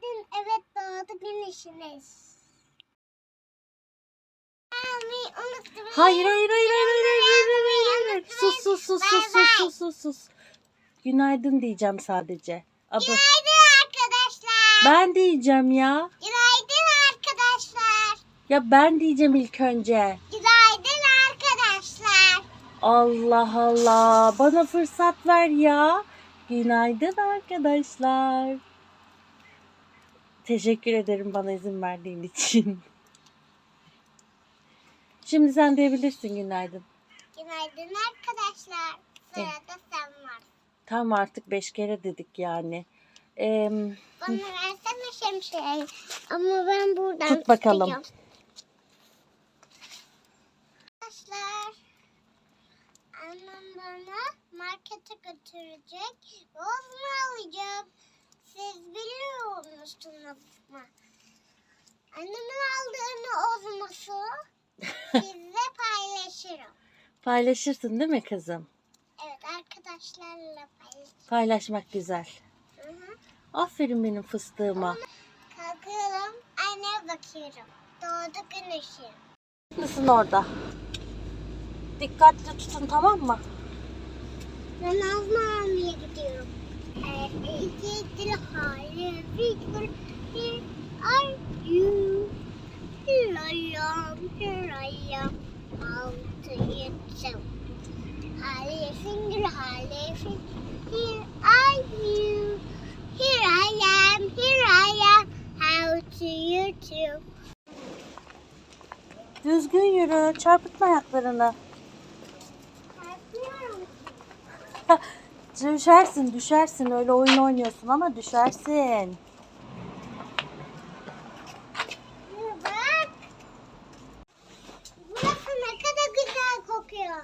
Günaydın. Evet doğdu güneşiniz. Hayır hayır hayır hayır hayır hayır hayır hayır. Sus sus sus sus sus sus sus sus. Günaydın diyeceğim sadece. Ama Günaydın arkadaşlar. ben diyeceğim ya. Günaydın arkadaşlar. Ya ben diyeceğim ilk önce. Günaydın arkadaşlar. Allah Allah. Bana fırsat ver ya. Günaydın arkadaşlar. Teşekkür ederim bana izin verdiğin için. Şimdi sen diyebilirsin günaydın. Günaydın arkadaşlar. Sırada sen var. Tam artık beş kere dedik yani. Ee, Bana versene şemsiyeyi. Ama ben buradan Tut bakalım. tutacağım. Arkadaşlar. Annem bana markete götürecek. Bozma alacağım. Siz biliyor musunuz mu? Annemin aldığını ozması sizle paylaşırım. paylaşırsın değil mi kızım? Evet arkadaşlarla paylaşırım. Paylaşmak güzel. Hı hı. Aferin benim fıstığıma. Kalkıyorum, aynaya bakıyorum. Doğdu güneşi. Mısın orada? Dikkatli tutun tamam mı? Ben Nazlı almaya gidiyorum. Hali figür here are you. Here I am, here I am. How to so. Hali finger, finger. Here are you. Here I am, here I am. How to you too. Düzgün yürü. Çarpıtma ayaklarını. Kalkıyorum. düşersin düşersin. Öyle oyun oynuyorsun ama düşersin. Bak. Burası ne kadar güzel kokuyor.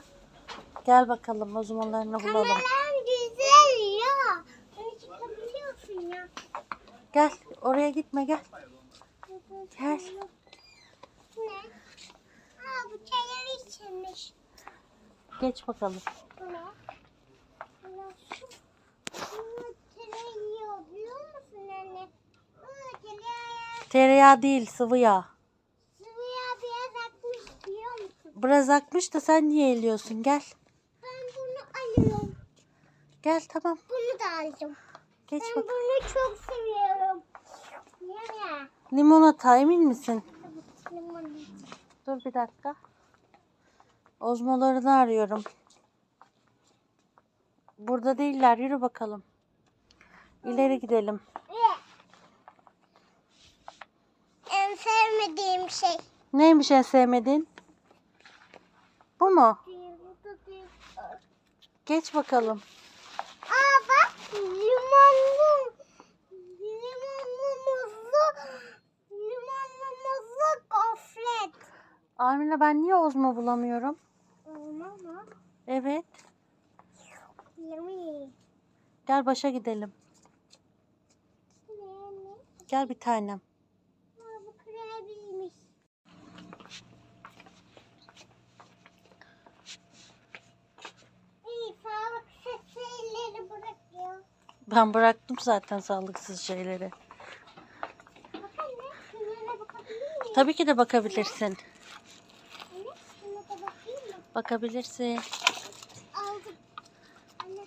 Gel bakalım uzmanlarını bulalım. Kameran güzel ya. Bunu çıkabiliyorsun ya. Gel oraya gitme gel. Gel. Ne? Aa bu çayır içilmiş. Geç bakalım. Bu ne? Tereyağı değil sıvı yağ. sıvıya biraz atmış biliyor musun? Biraz akmış da sen niye eliyorsun? Gel. Ben bunu alıyorum. Gel tamam. Bunu da alacağım. Geç Ben bak. bunu çok seviyorum. Ya. Limonata emin misin? Limon. Dur bir dakika. Ozmolarını arıyorum. Burada değiller. Yürü bakalım. İleri gidelim. En sevmediğim şey. Neymiş en sevmediğin? Bu mu? Geç bakalım. Aa bak limonlu limonlu muzlu limonlu muzlu gofret. Armina ben niye ozmo bulamıyorum? Olmaz mı? Evet. Yummy. Gel başa gidelim. Gel bir tanem. Aa, bu kurabiymiş. İyi sağlık şeyleri bırakıyor. Ben bıraktım zaten sağlıksız şeyleri. Bak anne şunlara bakabilir miyim? Tabii ki de bakabilirsin. Anne şuna da bakayım mı? Bakabilirsin. Aldım. Anne.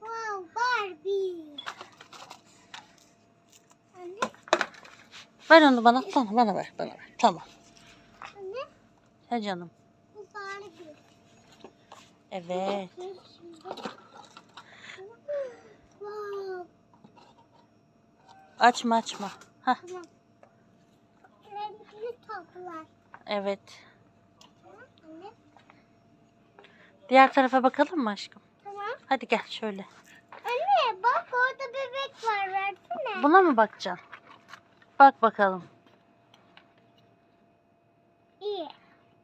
Wow Barbie. Anne. Ver onu bana. Bana, bana ver. Bana ver. Tamam. Anne. He canım. Evet. Açma açma. Hah. Tamam. Renkli toplar. Evet. Anne. Diğer tarafa bakalım mı aşkım? Tamam. Hadi gel şöyle. Var versene. Buna mı bakacaksın? Bak bakalım. İyi.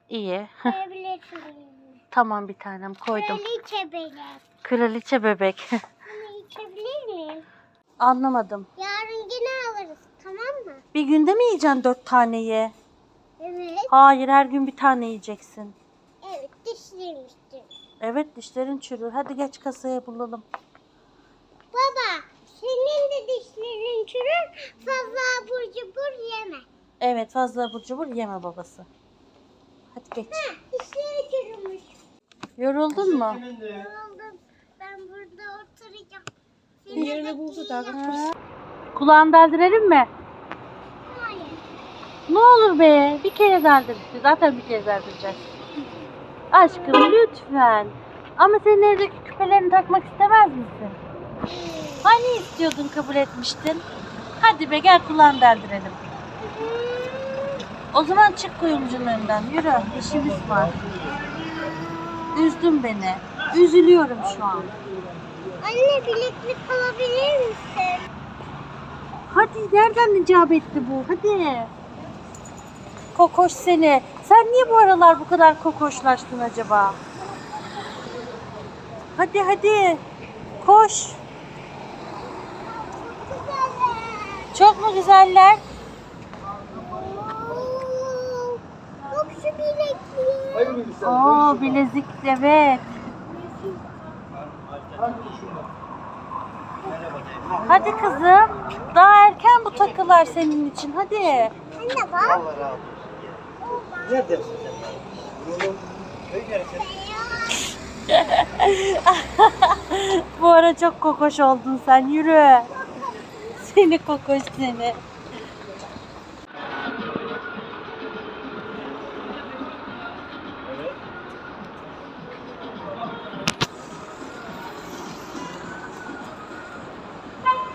İyi. Koyabilirsin. tamam bir tanem koydum. Kraliçe bebek. Kraliçe bebek. Bunu içebilir miyim? Anlamadım. Yarın yine alırız tamam mı? Bir günde mi yiyeceksin dört taneyi? Evet. Hayır her gün bir tane yiyeceksin. Evet dişlemiştir. Evet dişlerin çürür. Hadi geç kasaya bulalım. Baba senin de dişlerin çürür. Fazla abur cubur yeme. Evet fazla abur cubur yeme babası. Hadi geç. Ha, dişleri çürümüş. Yoruldun mu? Yoruldum. Ben burada oturacağım. Bir yerini buldu da. Kulağını deldirelim mi? Hayır. Ne olur be. Bir kere deldir. Zaten bir kere deldireceğiz. Aşkım lütfen. Ama senin evdeki küpelerini takmak istemez misin? Hani istiyordun kabul etmiştin? Hadi be gel kulağını deldirelim. O zaman çık kuyumcunun önünden. Yürü. işimiz var. Üzdün beni. Üzülüyorum şu an. Anne bileklik alabilir misin? Hadi nereden icap etti bu? Hadi. Kokoş seni. Sen niye bu aralar bu kadar kokoşlaştın acaba? Hadi hadi. Koş. Güzel. Çok mu güzeller? Bak şu sen? Oo bilezik evet. Hadi kızım. Daha erken bu takılar senin için. Hadi. Anne bak. Allah razı olsun. Ne dersin sen? Bunu ne gerçekten? Bu ara çok kokoş oldun sen. Yürü. Seni kokoş seni. Ay.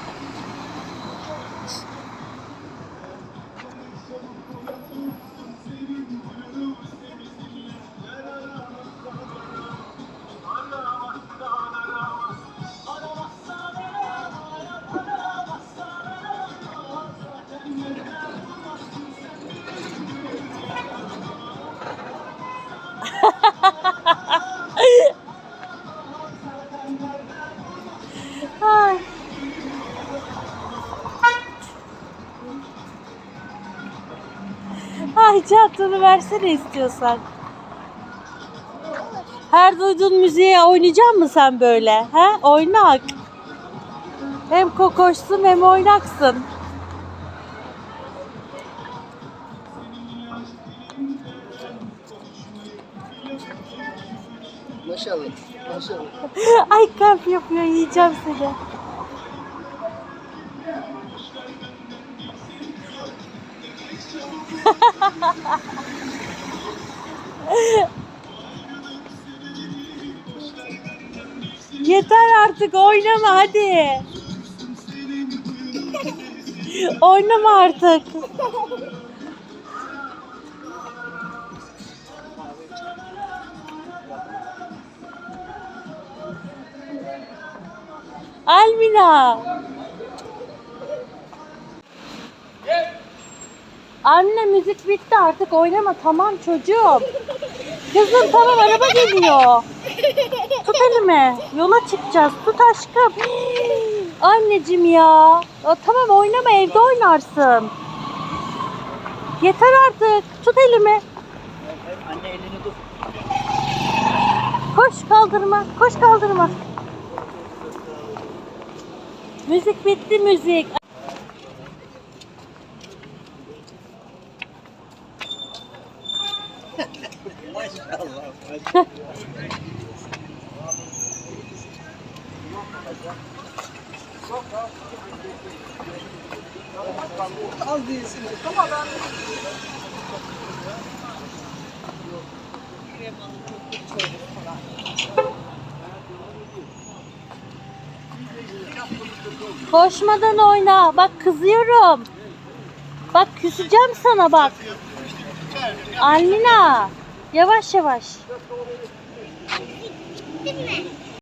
Ay çantanı versene istiyorsan. Her duyduğun müziğe oynayacak mısın sen böyle? He? Oynak. Hem kokoşsun hem oynaksın. Maşallah. Maşallah. Ay kalp yapıyor yiyeceğim seni. Yeter artık oynama hadi. oynama artık. Almina. Anne müzik bitti artık oynama tamam çocuğum. Kızım tamam araba geliyor. Tut elimi. Yola çıkacağız. Tut aşkım. Anneciğim ya. Ya Tamam oynama evde oynarsın. Yeter artık. Tut elimi. Anne elini tut. Koş kaldırma. Koş kaldırma. Müzik bitti müzik. Koşmadan oyna. Bak kızıyorum. Bak küseceğim sana bak. Almina. Yavaş yavaş. Değil mi?